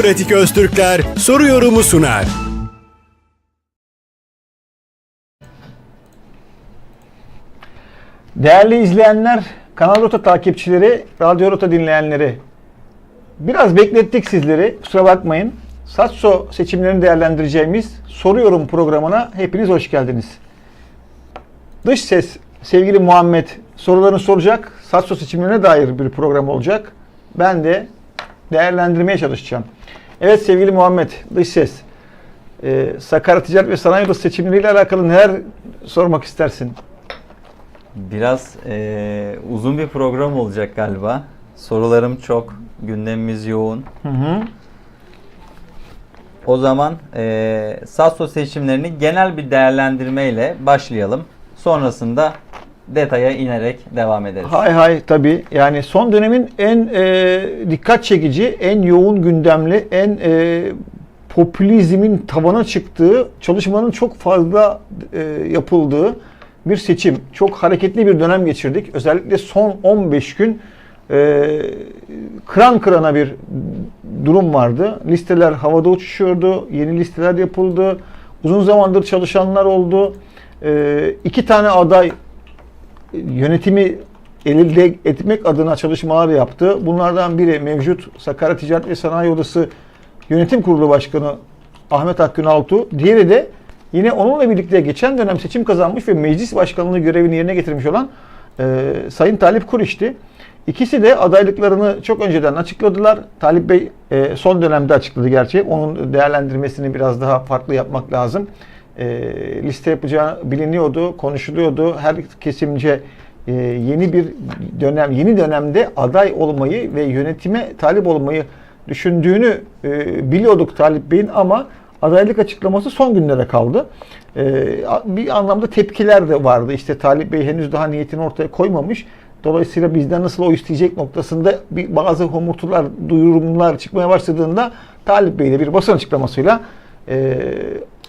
Otopratik Öztürkler soru yorumu sunar. Değerli izleyenler, Kanal Rota takipçileri, Radyo Rota dinleyenleri. Biraz beklettik sizleri, kusura bakmayın. Satso seçimlerini değerlendireceğimiz Soruyorum programına hepiniz hoş geldiniz. Dış ses sevgili Muhammed sorularını soracak. Satso seçimlerine dair bir program olacak. Ben de değerlendirmeye çalışacağım. Evet sevgili Muhammed, dış ses. Ee, Sakarya Ticaret ve Sanayi Odası seçimleriyle alakalı neler sormak istersin? Biraz eee, uzun bir program olacak galiba. Sorularım çok, gündemimiz yoğun. Hı hı. O zaman eee Sasso seçimlerini genel bir değerlendirmeyle başlayalım. Sonrasında detaya inerek devam ederiz. Hay hay tabii. Yani son dönemin en e, dikkat çekici, en yoğun gündemli, en e, popülizmin tavana çıktığı, çalışmanın çok fazla e, yapıldığı bir seçim. Çok hareketli bir dönem geçirdik. Özellikle son 15 gün e, kıran kırana bir durum vardı. Listeler havada uçuşuyordu, yeni listeler yapıldı. Uzun zamandır çalışanlar oldu. E, iki tane aday yönetimi elde etmek adına çalışmalar yaptı. Bunlardan biri mevcut Sakarya Ticaret ve Sanayi Odası Yönetim Kurulu Başkanı Ahmet Hakkın Altuğ. Diğeri de yine onunla birlikte geçen dönem seçim kazanmış ve meclis başkanlığı görevini yerine getirmiş olan e, Sayın Talip Kuriş'ti. İkisi de adaylıklarını çok önceden açıkladılar. Talip Bey e, son dönemde açıkladı gerçi. Onun değerlendirmesini biraz daha farklı yapmak lazım. E, liste yapacağı biliniyordu, konuşuluyordu. Her kesimce e, yeni bir dönem, yeni dönemde aday olmayı ve yönetime talip olmayı düşündüğünü e, biliyorduk Talip Bey'in ama adaylık açıklaması son günlere kaldı. E, bir anlamda tepkiler de vardı. İşte Talip Bey henüz daha niyetini ortaya koymamış. Dolayısıyla bizden nasıl o isteyecek noktasında bir bazı homurtular, duyurumlar çıkmaya başladığında Talip Bey de bir basın açıklamasıyla e,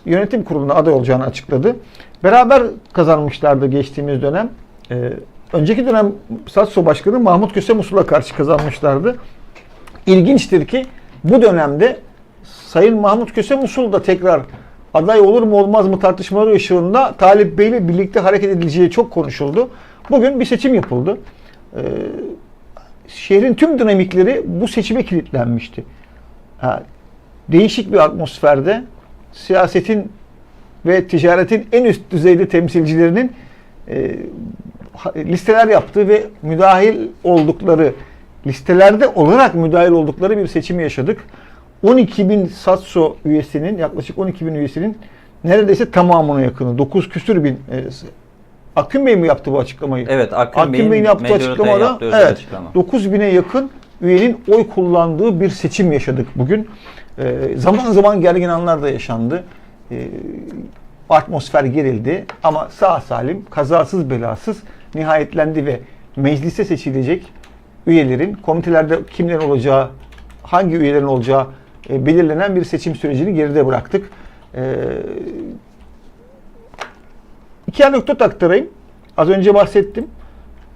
yönetim kuruluna aday olacağını açıkladı. Beraber kazanmışlardı geçtiğimiz dönem. E, önceki dönem Satso Başkanı Mahmut Köse Musul'a karşı kazanmışlardı. İlginçtir ki bu dönemde Sayın Mahmut Köse Musul da tekrar aday olur mu olmaz mı tartışmaları ışığında Talip Bey ile birlikte hareket edileceği çok konuşuldu. Bugün bir seçim yapıldı. Ee, şehrin tüm dinamikleri bu seçime kilitlenmişti. Ha, değişik bir atmosferde siyasetin ve ticaretin en üst düzeyde temsilcilerinin e, listeler yaptığı ve müdahil oldukları listelerde olarak müdahil oldukları bir seçim yaşadık. 12 bin Satso üyesinin yaklaşık 12 bin üyesinin neredeyse tamamına yakını 9 küsür bin e, Akın Bey mi yaptı bu açıklamayı? Evet, Akın Akın Bey'in Bey'in yaptığı açıklamada yaptığı evet, açıklama. 9 bine yakın üyenin oy kullandığı bir seçim yaşadık bugün. E, zaman zaman gergin anlar da yaşandı. E, atmosfer gerildi ama sağ salim, kazasız belasız nihayetlendi ve meclise seçilecek üyelerin komitelerde kimlerin olacağı, hangi üyelerin olacağı e, belirlenen bir seçim sürecini geride bıraktık. E, iki anekdot aktarayım. Az önce bahsettim.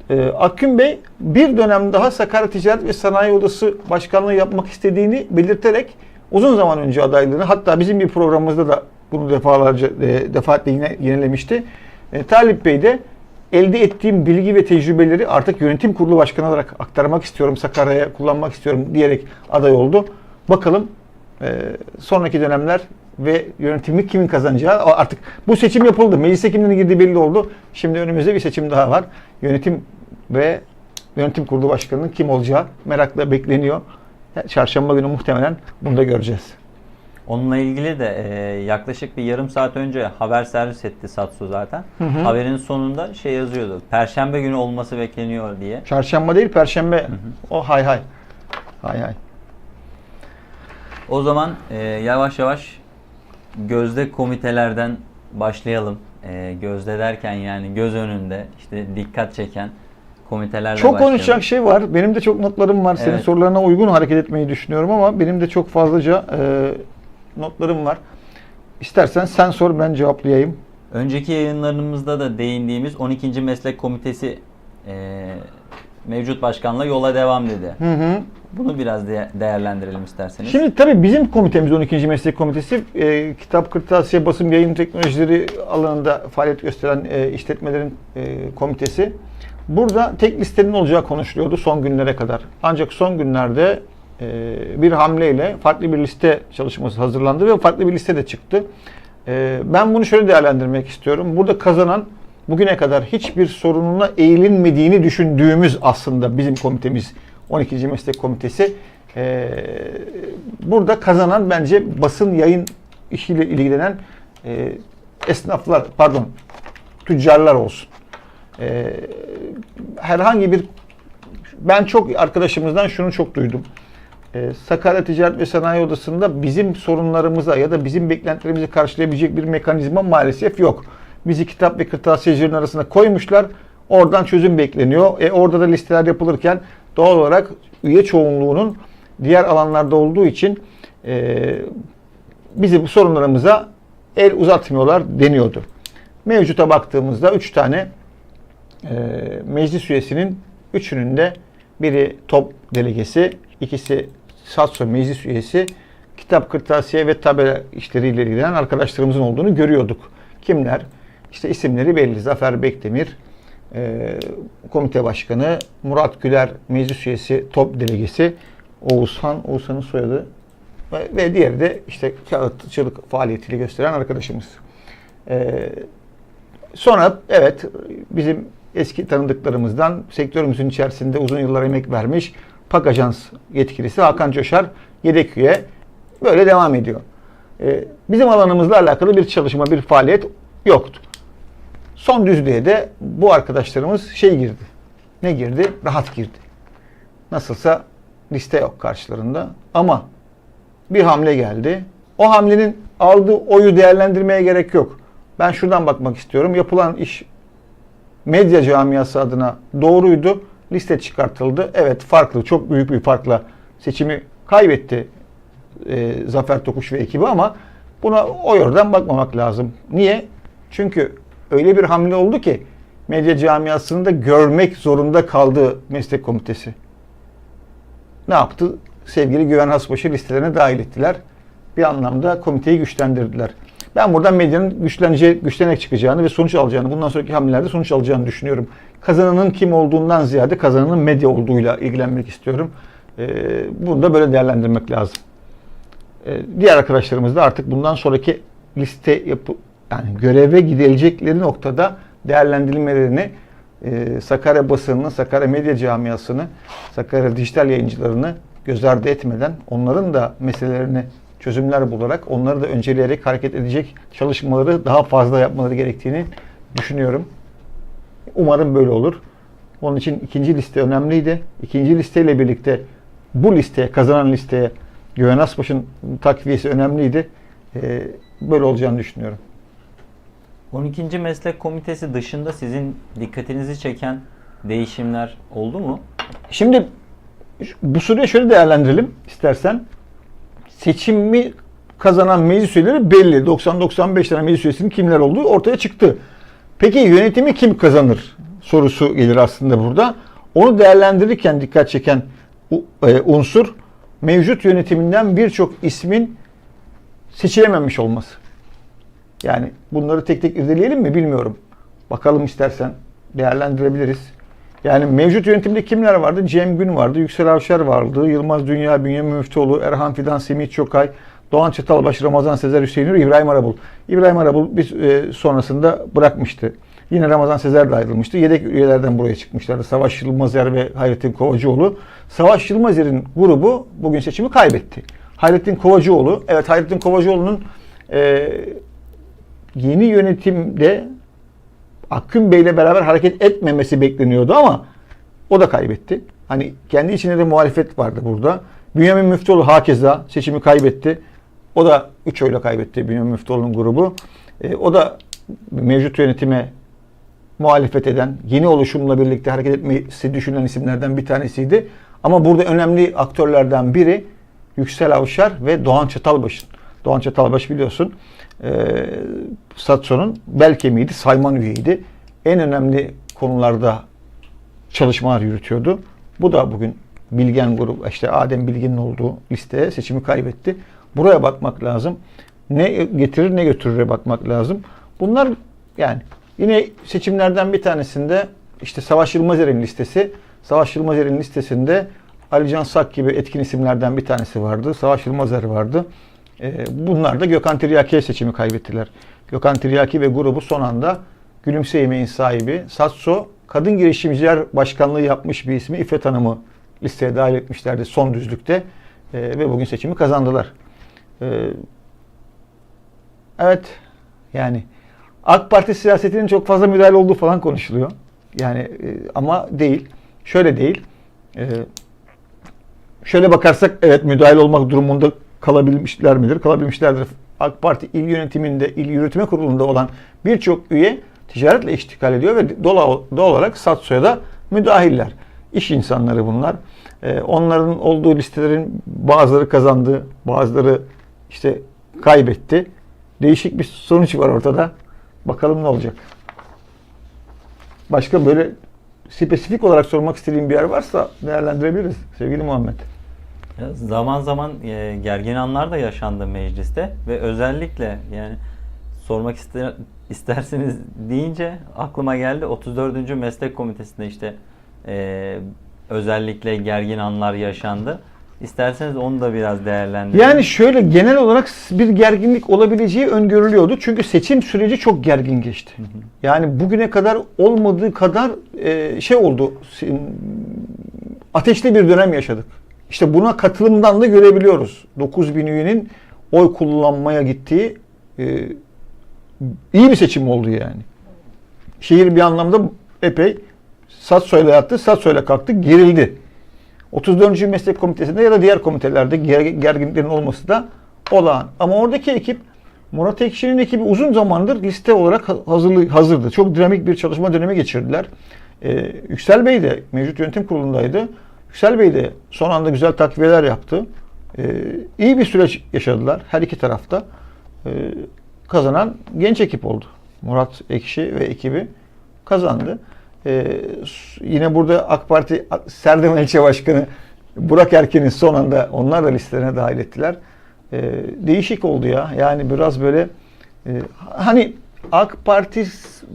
E, Akgün Bey bir dönem daha Sakarya Ticaret ve Sanayi Odası Başkanlığı yapmak istediğini belirterek uzun zaman önce adaylığını hatta bizim bir programımızda da bunu defalarca e, defaatle yine yenilemişti. E, Talip Bey de elde ettiğim bilgi ve tecrübeleri artık yönetim kurulu başkanı olarak aktarmak istiyorum, Sakarya'ya kullanmak istiyorum diyerek aday oldu. Bakalım e, sonraki dönemler ve yönetimi kimin kazanacağı artık bu seçim yapıldı. Meclise kimlerin girdiği belli oldu. Şimdi önümüzde bir seçim daha var. Yönetim ve yönetim kurulu başkanının kim olacağı merakla bekleniyor. Çarşamba günü muhtemelen bunu da göreceğiz. Onunla ilgili de e, yaklaşık bir yarım saat önce haber servis etti Satsu zaten. Haberin sonunda şey yazıyordu. Perşembe günü olması bekleniyor diye. Çarşamba değil, perşembe. O hay hay. Hay hay. O zaman e, yavaş yavaş gözde komitelerden başlayalım. E, gözde derken yani göz önünde işte dikkat çeken komitelerle Çok başlayalım. konuşacak şey var. Benim de çok notlarım var. Senin Evet. sorularına uygun hareket etmeyi düşünüyorum ama benim de çok fazlaca e, notlarım var. İstersen sen sor ben cevaplayayım. Önceki yayınlarımızda da değindiğimiz 12. Meslek Komitesi e, mevcut başkanla yola devam dedi. Hı hı. Bunu biraz de- değerlendirelim isterseniz. Şimdi tabii bizim komitemiz 12. Meslek Komitesi e, kitap, kırtasiye, basım, yayın teknolojileri alanında faaliyet gösteren e, işletmelerin e, komitesi. Burada tek listenin olacağı konuşuluyordu son günlere kadar. Ancak son günlerde e, bir hamleyle farklı bir liste çalışması hazırlandı ve farklı bir liste de çıktı. E, ben bunu şöyle değerlendirmek istiyorum. Burada kazanan bugüne kadar hiçbir sorununa eğilinmediğini düşündüğümüz aslında bizim komitemiz 12. Meslek Komitesi. Ee, burada kazanan bence basın yayın işiyle ilgilenen e, esnaflar, pardon tüccarlar olsun. Ee, herhangi bir ben çok arkadaşımızdan şunu çok duydum. Ee, Sakarya Ticaret ve Sanayi Odası'nda bizim sorunlarımıza ya da bizim beklentilerimizi karşılayabilecek bir mekanizma maalesef yok. Bizi kitap ve kırtasiyecilerin arasına koymuşlar. Oradan çözüm bekleniyor. E, orada da listeler yapılırken doğal olarak üye çoğunluğunun diğer alanlarda olduğu için e, bizim sorunlarımıza el uzatmıyorlar deniyordu. Mevcuta baktığımızda 3 tane e, meclis üyesinin üçünün de biri top delegesi, ikisi SATSO meclis üyesi, kitap, kırtasiye ve tabela işleriyle ilgilenen arkadaşlarımızın olduğunu görüyorduk. Kimler? İşte isimleri belli. Zafer Bekdemir, e, komite başkanı, Murat Güler meclis üyesi, top delegesi, Oğuzhan, Oğuzhan'ın soyadı ve, ve diğeri de işte kağıtçılık faaliyetiyle gösteren arkadaşımız. E, Sonra evet bizim eski tanıdıklarımızdan sektörümüzün içerisinde uzun yıllar emek vermiş PAK Ajans yetkilisi Hakan Coşar yedek üye böyle devam ediyor. Ee, bizim alanımızla alakalı bir çalışma, bir faaliyet yoktu. Son düzlüğe de bu arkadaşlarımız şey girdi. Ne girdi? Rahat girdi. Nasılsa liste yok karşılarında ama bir hamle geldi. O hamlenin aldığı oyu değerlendirmeye gerek yok. Ben şuradan bakmak istiyorum. Yapılan iş medya camiası adına doğruydu. Liste çıkartıldı. Evet farklı, çok büyük bir farkla seçimi kaybetti e, Zafer Tokuş ve ekibi ama buna o yönden bakmamak lazım. Niye? Çünkü öyle bir hamle oldu ki medya camiasını da görmek zorunda kaldı meslek komitesi. Ne yaptı? Sevgili Güven Hasbaşı listelerine dahil ettiler. Bir anlamda komiteyi güçlendirdiler. Ben buradan medyanın güçleneceği, güçlenerek çıkacağını ve sonuç alacağını, bundan sonraki hamlelerde sonuç alacağını düşünüyorum. Kazananın kim olduğundan ziyade kazananın medya olduğuyla ilgilenmek istiyorum. Ee, bunu da böyle değerlendirmek lazım. Ee, diğer arkadaşlarımız da artık bundan sonraki liste yapı, yani göreve gidilecekleri noktada değerlendirilmelerini e, Sakarya basınını, Sakarya medya camiasını, Sakarya dijital yayıncılarını göz ardı etmeden onların da meselelerini çözümler bularak onları da önceleyerek hareket edecek çalışmaları daha fazla yapmaları gerektiğini düşünüyorum. Umarım böyle olur. Onun için ikinci liste önemliydi. İkinci listeyle birlikte bu listeye, kazanan listeye Güven Asbaş'ın takviyesi önemliydi. Ee, böyle olacağını düşünüyorum. 12. Meslek Komitesi dışında sizin dikkatinizi çeken değişimler oldu mu? Şimdi bu soruyu şöyle değerlendirelim istersen. Seçimi kazanan meclis üyeleri belli. 90-95 tane meclis üyesinin kimler olduğu ortaya çıktı. Peki yönetimi kim kazanır sorusu gelir aslında burada. Onu değerlendirirken dikkat çeken e, unsur mevcut yönetiminden birçok ismin seçilememiş olması. Yani bunları tek tek irdeleyelim mi bilmiyorum. Bakalım istersen değerlendirebiliriz. Yani mevcut yönetimde kimler vardı? Cem Gün vardı, Yüksel Avşar vardı, Yılmaz Dünya, Bünyamin Müftüoğlu, Erhan Fidan, Semih Çokay, Doğan Çatalbaş, Ramazan Sezer, Hüseyin Ür, İbrahim Arabul. İbrahim Arabul bir e, sonrasında bırakmıştı. Yine Ramazan Sezer de ayrılmıştı. Yedek üyelerden buraya çıkmışlardı. Savaş Yılmazer ve Hayrettin Kovacıoğlu. Savaş Yılmazer'in grubu bugün seçimi kaybetti. Hayrettin Kovacıoğlu, evet Hayrettin Kovacıoğlu'nun e, yeni yönetimde Akgün Bey'le beraber hareket etmemesi bekleniyordu ama o da kaybetti. Hani kendi içinde de muhalefet vardı burada. Bünyamin Müftüoğlu hakeza seçimi kaybetti. O da 3 oyla kaybetti Bünyamin Müftüoğlu'nun grubu. E, o da mevcut yönetime muhalefet eden, yeni oluşumla birlikte hareket etmesi düşünülen isimlerden bir tanesiydi. Ama burada önemli aktörlerden biri Yüksel Avşar ve Doğan Çatalbaş'ın. Doğan Çatalbaş biliyorsun e, Satso'nun bel kemiğiydi, sayman üyeydi. En önemli konularda çalışmalar yürütüyordu. Bu da bugün Bilgen grubu, işte Adem Bilgin'in olduğu listeye seçimi kaybetti. Buraya bakmak lazım. Ne getirir ne götürüre bakmak lazım. Bunlar yani yine seçimlerden bir tanesinde işte Savaş Yılmazer'in listesi. Savaş Yılmazer'in listesinde Ali Can Sak gibi etkin isimlerden bir tanesi vardı. Savaş Yılmazer vardı. Ee, bunlar da Gökhan Tiryaki'ye seçimi kaybettiler. Gökhan Tiryaki ve grubu son anda Gülümse Yemeğin sahibi Satso Kadın Girişimciler Başkanlığı yapmış bir ismi İffet Hanım'ı listeye dahil etmişlerdi son düzlükte. Ee, ve bugün seçimi kazandılar. Ee, evet yani AK Parti siyasetinin çok fazla müdahale olduğu falan konuşuluyor. Yani e, ama değil. Şöyle değil. Şöyle bakarsak evet müdahale olmak durumunda kalabilmişler midir? Kalabilmişlerdir. AK Parti il yönetiminde, il yürütme kurulunda olan birçok üye ticaretle iştikal ediyor ve doğal, olarak Satso'ya da müdahiller. İş insanları bunlar. Ee, onların olduğu listelerin bazıları kazandı, bazıları işte kaybetti. Değişik bir sonuç var ortada. Bakalım ne olacak. Başka böyle spesifik olarak sormak istediğim bir yer varsa değerlendirebiliriz sevgili Muhammed. Zaman zaman e, gergin anlar da yaşandı mecliste ve özellikle yani sormak ister, isterseniz deyince aklıma geldi 34. Meslek Komitesi'nde işte e, özellikle gergin anlar yaşandı. İsterseniz onu da biraz değerlendirelim. Yani şöyle genel olarak bir gerginlik olabileceği öngörülüyordu. Çünkü seçim süreci çok gergin geçti. Yani bugüne kadar olmadığı kadar e, şey oldu. Ateşli bir dönem yaşadık. İşte buna katılımdan da görebiliyoruz. 9000 üyenin oy kullanmaya gittiği e, iyi bir seçim oldu yani. Şehir bir anlamda epey Satsoy'la yattı, Satsoy'la kalktı, gerildi. 34. Meslek Komitesi'nde ya da diğer komitelerde ger- gerginliklerin olması da olağan. Ama oradaki ekip Murat Ekşi'nin ekibi uzun zamandır liste olarak ha- hazırlı, hazırdı. Çok dinamik bir çalışma dönemi geçirdiler. Ee, Yüksel Bey de mevcut yönetim kurulundaydı. Yüksel Bey de son anda güzel takviyeler yaptı. Ee, iyi bir süreç yaşadılar her iki tarafta. Ee, kazanan genç ekip oldu. Murat Ekşi ve ekibi kazandı. Ee, yine burada AK Parti Serdivan İlçe Başkanı Burak Erkin'i son anda onlar da listelerine dahil ettiler. Ee, değişik oldu ya. Yani biraz böyle e, hani AK Parti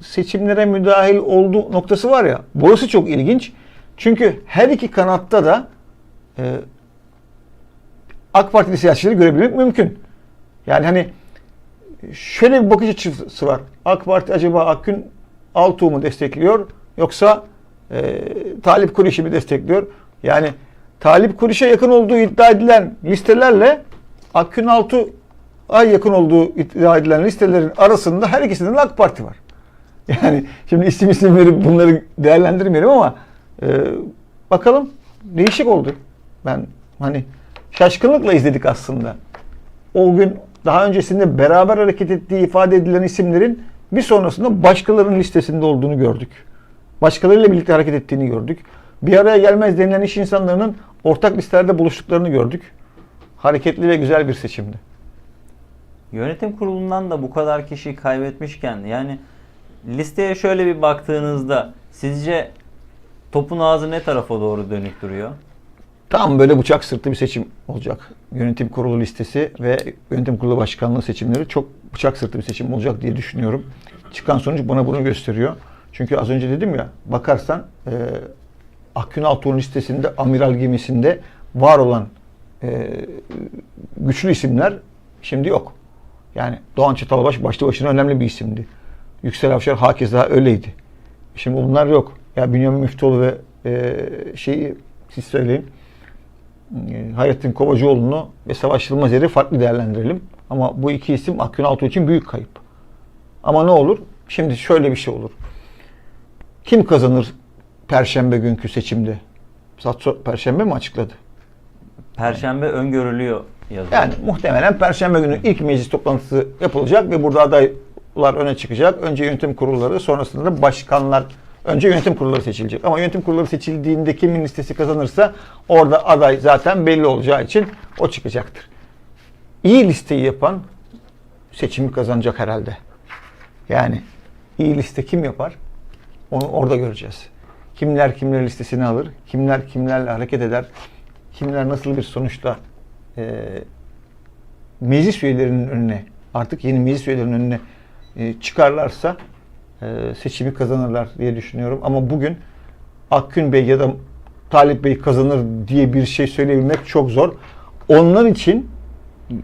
seçimlere müdahil olduğu noktası var ya. Burası çok ilginç. Çünkü her iki kanatta da e, AK Partili siyasetçileri görebilmek mümkün. Yani hani şöyle bir bakış açısı var. AK Parti acaba Akgün Altuğ mu destekliyor yoksa e, Talip Kuriş'i mi destekliyor? Yani Talip Kuriş'e yakın olduğu iddia edilen listelerle Akgün Altuğ'a yakın olduğu iddia edilen listelerin arasında her ikisinde de AK Parti var. Yani şimdi isim isim verip bunları değerlendirmeyelim ama e, bakalım değişik oldu. Ben hani şaşkınlıkla izledik aslında. O gün daha öncesinde beraber hareket ettiği ifade edilen isimlerin bir sonrasında başkalarının listesinde olduğunu gördük. Başkalarıyla birlikte hareket ettiğini gördük. Bir araya gelmez denilen iş insanlarının ortak listelerde buluştuklarını gördük. Hareketli ve güzel bir seçimdi. Yönetim kurulundan da bu kadar kişi kaybetmişken yani listeye şöyle bir baktığınızda sizce topun ağzı ne tarafa doğru dönük duruyor? Tam böyle bıçak sırtı bir seçim olacak. Yönetim kurulu listesi ve yönetim kurulu başkanlığı seçimleri çok bıçak sırtı bir seçim olacak diye düşünüyorum. Çıkan sonuç bana bunu gösteriyor. Çünkü az önce dedim ya bakarsan e, Akgün Altuğ'un listesinde amiral gemisinde var olan e, güçlü isimler şimdi yok. Yani Doğan Çatalbaş başlı başına önemli bir isimdi. Yüksel Avşar hakeza öyleydi. Şimdi bunlar yok. Ya Bünyamin Müftüoğlu ve e, şeyi siz söyleyin. E, Hayrettin Kovacıoğlu'nu ve Savaş Yılmazer'i farklı değerlendirelim. Ama bu iki isim Akgün Altuğ için büyük kayıp. Ama ne olur? Şimdi şöyle bir şey olur. Kim kazanır Perşembe günkü seçimde? Satso Perşembe mi açıkladı? Perşembe öngörülüyor yazıyor. Yani muhtemelen Perşembe günü ilk meclis toplantısı yapılacak ve burada adaylar öne çıkacak. Önce yönetim kurulları, sonrasında da başkanlar. Önce yönetim kurulları seçilecek. Ama yönetim kurulları seçildiğinde kimin listesi kazanırsa orada aday zaten belli olacağı için o çıkacaktır. İyi listeyi yapan seçimi kazanacak herhalde. Yani iyi liste kim yapar? Onu orada göreceğiz. kimler kimler listesini alır, kimler kimlerle hareket eder, kimler nasıl bir sonuçla e, meclis üyelerinin önüne, artık yeni meclis üyelerinin önüne e, çıkarlarsa e, seçimi kazanırlar diye düşünüyorum. Ama bugün Akgün Bey ya da Talip Bey kazanır diye bir şey söyleyebilmek çok zor. Onlar için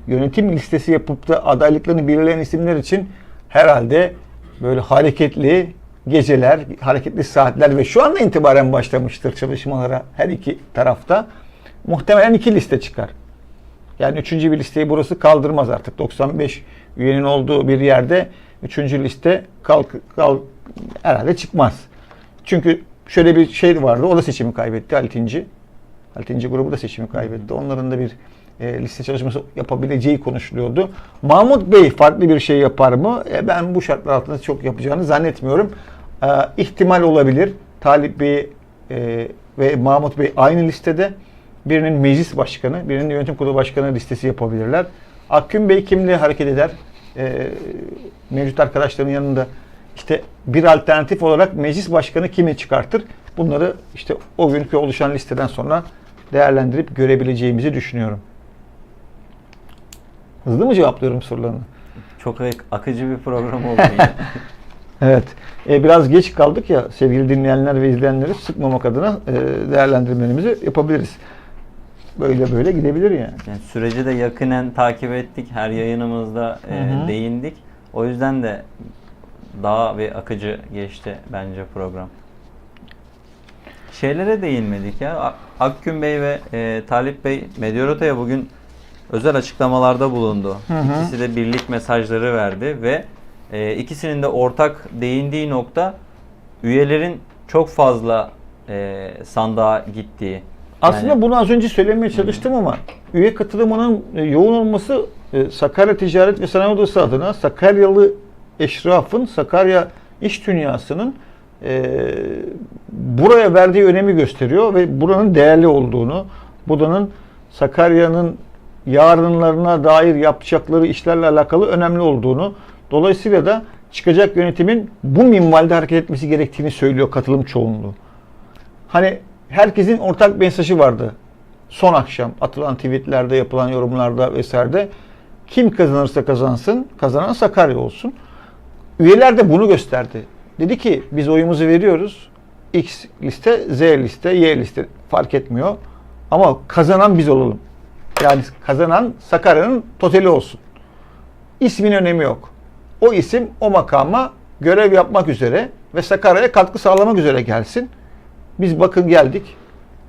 yönetim listesi yapıp da adaylıklarını belirleyen isimler için herhalde böyle hareketli geceler, hareketli saatler ve şu anda itibaren başlamıştır çalışmalara her iki tarafta. Muhtemelen iki liste çıkar. Yani üçüncü bir listeyi burası kaldırmaz artık. 95 üyenin olduğu bir yerde üçüncü liste kalk, kalk herhalde çıkmaz. Çünkü şöyle bir şey vardı. O da seçimi kaybetti Altinci. Altinci grubu da seçimi kaybetti. Onların da bir e, liste çalışması yapabileceği konuşuluyordu. Mahmut Bey farklı bir şey yapar mı? E, ben bu şartlar altında çok yapacağını zannetmiyorum. E, ihtimal olabilir. Talip Bey e, ve Mahmut Bey aynı listede. Birinin meclis başkanı, birinin yönetim kurulu başkanı listesi yapabilirler. Akgün Bey kimle hareket eder? E, mevcut arkadaşların yanında işte bir alternatif olarak meclis başkanı kimi çıkartır? Bunları işte o günkü oluşan listeden sonra değerlendirip görebileceğimizi düşünüyorum. Hızlı mı cevaplıyorum sorularını? Çok ak- akıcı bir program oldu. Evet. E, biraz geç kaldık ya sevgili dinleyenler ve izleyenleri sıkmamak adına e, değerlendirmelerimizi yapabiliriz. Böyle böyle gidebilir yani. Yani süreci de yakinen takip ettik. Her yayınımızda e, Hı hı. değindik. O yüzden de daha bir akıcı geçti bence program. Şeylere değinmedik ya. Akgün Bey ve e, Talip Bey Mediorota'ya bugün özel açıklamalarda bulundu. Hı hı. İkisi de birlik mesajları verdi ve e, ikisinin de ortak değindiği nokta üyelerin çok fazla e, sandığa gittiği. Aslında Yani- bunu az önce söylemeye çalıştım ama üye katılımının e, yoğun olması e, Sakarya Ticaret ve Sanayi Odası adına Sakaryalı eşrafın, Sakarya iş dünyasının e, buraya verdiği önemi gösteriyor ve buranın değerli olduğunu, buranın Sakarya'nın yarınlarına dair yapacakları işlerle alakalı önemli olduğunu, dolayısıyla da çıkacak yönetimin bu minvalde hareket etmesi gerektiğini söylüyor katılım çoğunluğu. Hani herkesin ortak mesajı vardı. Son akşam atılan tweetlerde, yapılan yorumlarda vesairede kim kazanırsa kazansın, kazanan Sakarya olsun. Üyeler de bunu gösterdi. Dedi ki biz oyumuzu veriyoruz. X liste, Z liste, Y liste fark etmiyor. Ama kazanan biz olalım. Yani kazanan Sakarya'nın totali olsun. İsmin önemi yok. O isim o makama görev yapmak üzere ve Sakarya'ya katkı sağlamak üzere gelsin. Biz bakın geldik.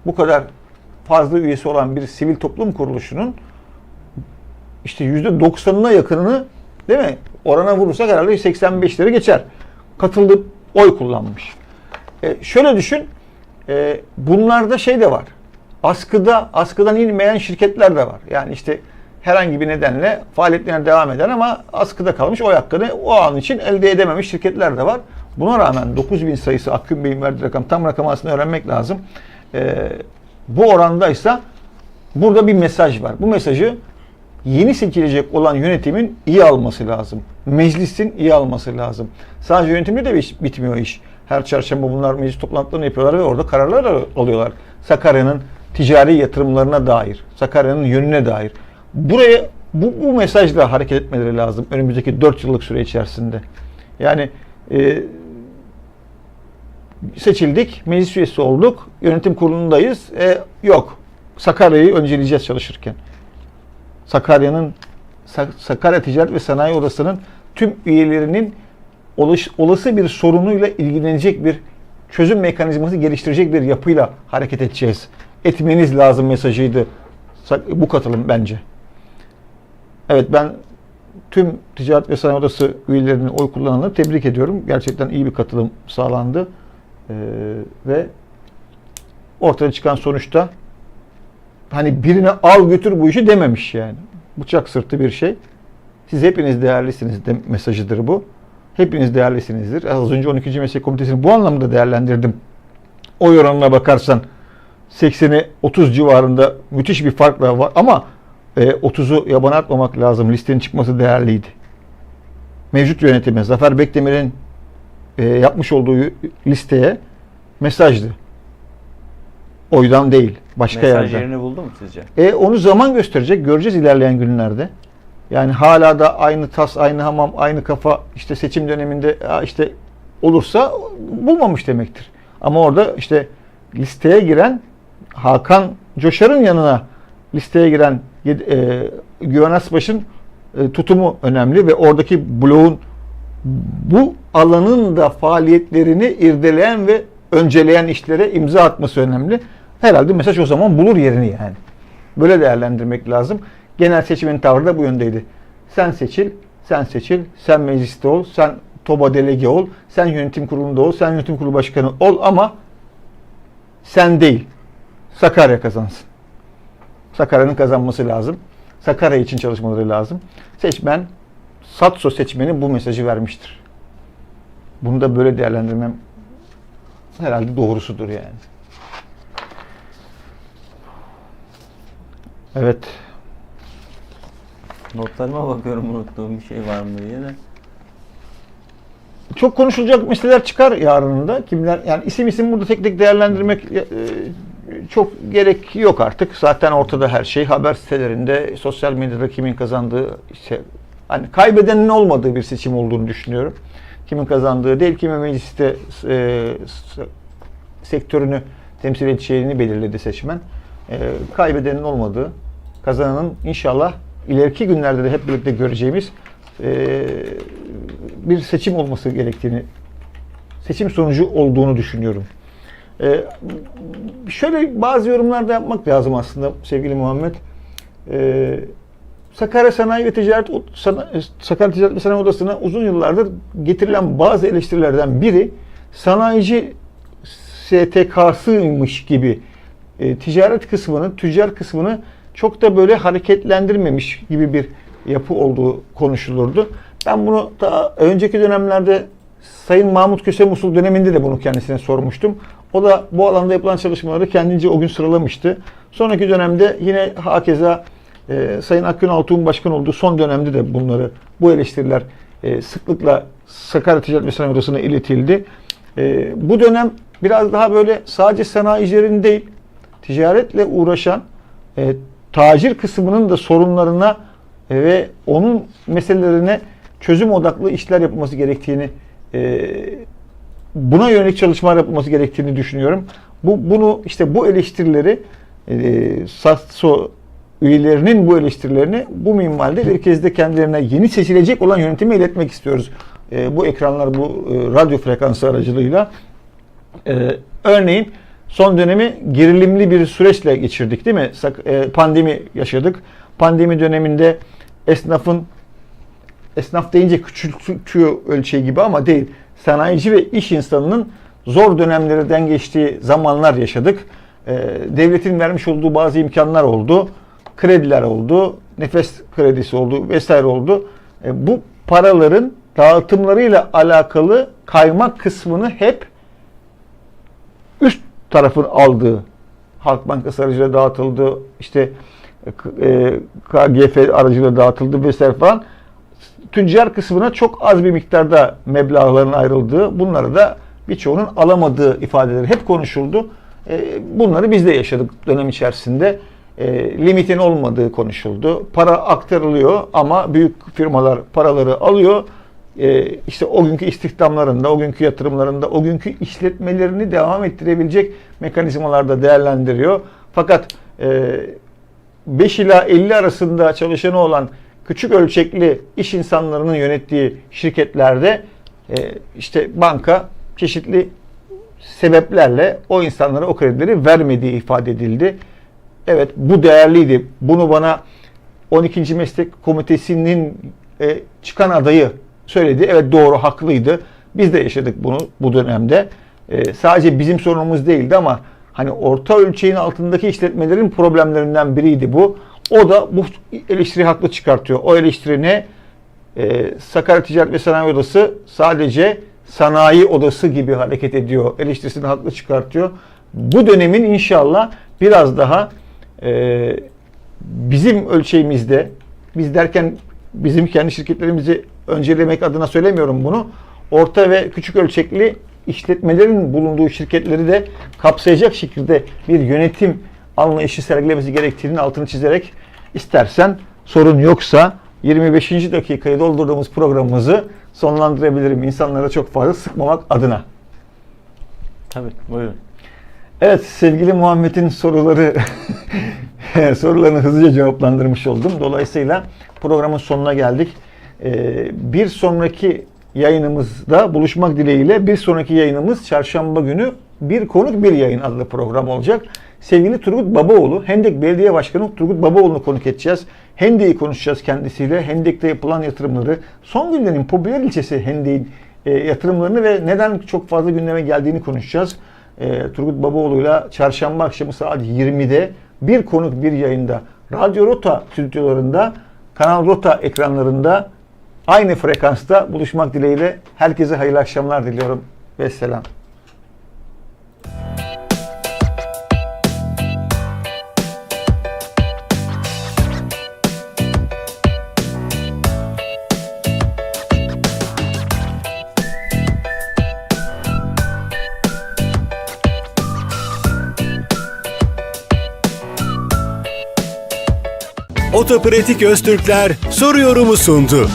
Bu kadar fazla üyesi olan bir sivil toplum kuruluşunun işte yüzde doksanına yakınını değil mi? Orana vurursak herhalde 85'leri geçer. Katıldı, oy kullanmış. E, şöyle düşün. E, bunlarda şey de var. Askıda, askıdan inmeyen şirketler de var. Yani işte herhangi bir nedenle faaliyetlerine devam eden ama askıda kalmış oy hakkını o an için elde edememiş şirketler de var. Buna rağmen 9000 sayısı Akgün Bey'in verdiği rakam tam rakam aslında öğrenmek lazım. E, bu orandaysa burada bir mesaj var. Bu mesajı yeni seçilecek olan yönetimin iyi alması lazım. Meclisin iyi alması lazım. Sadece yönetimde de bitmiyor iş. Her çarşamba bunlar meclis toplantılarını yapıyorlar ve orada kararlar al- alıyorlar. Sakarya'nın ticari yatırımlarına dair, Sakarya'nın yönüne dair. Buraya bu, bu mesajla hareket etmeleri lazım önümüzdeki 4 yıllık süre içerisinde. Yani e, seçildik, meclis üyesi olduk, yönetim kurulundayız. E, yok, Sakarya'yı önceleyeceğiz çalışırken. Sakarya'nın Sa- Sakarya Ticaret ve Sanayi Odası'nın tüm üyelerinin oluş- olası bir sorunuyla ilgilenecek bir çözüm mekanizması geliştirecek bir yapıyla hareket edeceğiz. Etmeniz lazım mesajıydı Sa- bu katılım bence. Evet ben tüm Ticaret ve Sanayi Odası üyelerinin oy kullananları tebrik ediyorum. Gerçekten iyi bir katılım sağlandı. Ee, ve ortaya çıkan sonuçta hani birine al götür bu işi dememiş yani. Bıçak sırtı bir şey. Siz hepiniz değerlisiniz de mesajıdır bu. Hepiniz değerlisinizdir. Az önce 12. Meslek Komitesi'ni bu anlamda değerlendirdim. Oy oranına bakarsan 80'e 30 civarında müthiş bir farkla var ama e, 30'u yabana atmamak lazım. Listenin çıkması değerliydi. Mevcut yönetime, Zafer Bekdemir'in e, yapmış olduğu listeye mesajdı. oydan değil. Başka Mesaj yerden. yerini buldu mu sizce? E onu zaman gösterecek. Göreceğiz ilerleyen günlerde. Yani hala da aynı tas, aynı hamam, aynı kafa işte seçim döneminde işte olursa bulmamış demektir. Ama orada işte listeye giren Hakan Coşar'ın yanına listeye giren e, Güven Asbaş'ın e, tutumu önemli ve oradaki bloğun bu alanın da faaliyetlerini irdeleyen ve önceleyen işlere imza atması önemli. Herhalde mesaj o zaman bulur yerini yani. Böyle değerlendirmek lazım. Genel seçimin tavrı da bu yöndeydi. Sen seçil, sen seçil, sen mecliste ol, sen TOBA delege ol, sen yönetim kurulunda ol, sen yönetim kurulu başkanı ol ama sen değil. Sakarya kazansın. Sakarya'nın kazanması lazım. Sakarya için çalışmaları lazım. Seçmen, Satso seçmeni bu mesajı vermiştir. Bunu da böyle değerlendirmem herhalde doğrusudur yani. Evet. Notlarıma bakıyorum unuttuğum bir şey var mı diye de. Çok konuşulacak meseleler çıkar yarınında. Kimler yani isim isim burada tek tek değerlendirmek e, çok gerek yok artık. Zaten ortada her şey. Haber sitelerinde, sosyal medyada kimin kazandığı işte hani kaybedenin olmadığı bir seçim olduğunu düşünüyorum. Kimin kazandığı değil, kimin mecliste e, sektörünü temsil edeceğini belirledi seçmen. E, kaybedenin olmadığı, kazananın inşallah ileriki günlerde de hep birlikte göreceğimiz e, bir seçim olması gerektiğini, seçim sonucu olduğunu düşünüyorum. E, şöyle bazı yorumlar da yapmak lazım aslında sevgili Muhammed. E, Sakarya Sanayi ve Ticaret Sana- Sakarya Ticaret ve Sanayi Odası'na uzun yıllardır getirilen bazı eleştirilerden biri sanayici STK'sıymış gibi e, ticaret kısmını, tüccar kısmını çok da böyle hareketlendirmemiş gibi bir yapı olduğu konuşulurdu. Ben bunu daha önceki dönemlerde Sayın Mahmut Köse Musul döneminde de bunu kendisine sormuştum. O da bu alanda yapılan çalışmaları kendince o gün sıralamıştı. Sonraki dönemde yine hakeza e, Sayın Akgün Altuğ'un başkan olduğu son dönemde de bunları, bu eleştiriler e, sıklıkla Sakarya Ticaret ve Sanayi Odası'na iletildi. E, bu dönem biraz daha böyle sadece sanayicilerin değil, ticaretle uğraşan e, tacir kısmının da sorunlarına e, ve onun meselelerine çözüm odaklı işler yapılması gerektiğini e, buna yönelik çalışmalar yapılması gerektiğini düşünüyorum. Bu bunu işte bu eleştirileri e, üyelerinin bu eleştirilerini bu minvalde bir kez de kendilerine yeni seçilecek olan yönetime iletmek istiyoruz. E, bu ekranlar bu e, radyo frekansı aracılığıyla ee, örneğin son dönemi gerilimli bir süreçle geçirdik değil mi? Sak- e, Pandemi yaşadık. Pandemi döneminde esnafın esnaf deyince küçültüyor ölçeği gibi ama değil. Sanayici ve iş insanının zor dönemlerden geçtiği zamanlar yaşadık. Ee, devletin vermiş olduğu bazı imkanlar oldu. Krediler oldu. Nefes kredisi oldu vesaire oldu. E, bu paraların dağıtımlarıyla alakalı kaymak kısmını hep üst tarafın aldığı Halk Bankası aracılığıyla dağıtıldı, işte e, KGF aracılığıyla dağıtıldı vesaire falan. Tüccar kısmına çok az bir miktarda meblağların ayrıldığı, bunları da birçoğunun alamadığı ifadeleri hep konuşuldu. E, bunları biz de yaşadık dönem içerisinde. E, limitin olmadığı konuşuldu. Para aktarılıyor ama büyük firmalar paraları alıyor e, işte o günkü istihdamlarında, o günkü yatırımlarında, o günkü işletmelerini devam ettirebilecek mekanizmalarda değerlendiriyor. Fakat e, 5 ila 50 arasında çalışanı olan küçük ölçekli iş insanlarının yönettiği şirketlerde e, işte banka çeşitli sebeplerle o insanlara o kredileri vermediği ifade edildi. Evet bu değerliydi. Bunu bana 12. Meslek Komitesi'nin e, çıkan adayı söyledi. Evet doğru haklıydı. Biz de yaşadık bunu bu dönemde. E, sadece bizim sorunumuz değildi ama hani orta ölçeğin altındaki işletmelerin problemlerinden biriydi bu. O da bu eleştiri haklı çıkartıyor. O eleştiri ne? E, Sakarya Ticaret ve Sanayi Odası sadece sanayi odası gibi hareket ediyor. Eleştirisini haklı çıkartıyor. Bu dönemin inşallah biraz daha e, bizim ölçeğimizde, biz derken bizim kendi şirketlerimizi öncelemek adına söylemiyorum bunu. Orta ve küçük ölçekli işletmelerin bulunduğu şirketleri de kapsayacak şekilde bir yönetim anlayışı sergilemesi gerektiğinin altını çizerek istersen sorun yoksa 25. dakikayı doldurduğumuz programımızı sonlandırabilirim. İnsanlara çok fazla sıkmamak adına. Tabii buyurun. Evet sevgili Muhammed'in soruları sorularını hızlıca cevaplandırmış oldum. Dolayısıyla programın sonuna geldik. Ee, bir sonraki yayınımızda buluşmak dileğiyle bir sonraki yayınımız çarşamba günü bir konuk bir yayın adlı program olacak. Sevgili Turgut Babaoğlu, Hendek Belediye Başkanı Turgut Babaoğlu'nu konuk edeceğiz. Hendek'i konuşacağız kendisiyle. Hendek'te yapılan yatırımları, son günlerin popüler ilçesi Hendek'in e, yatırımlarını ve neden çok fazla gündeme geldiğini konuşacağız. E, Turgut Babaoğlu'yla çarşamba akşamı saat 20'de bir konuk bir yayında Radyo Rota stüdyolarında Kanal Rota ekranlarında aynı frekansta buluşmak dileğiyle herkese hayırlı akşamlar diliyorum ve selam. Otopratik Öztürkler soru yorumu sundu.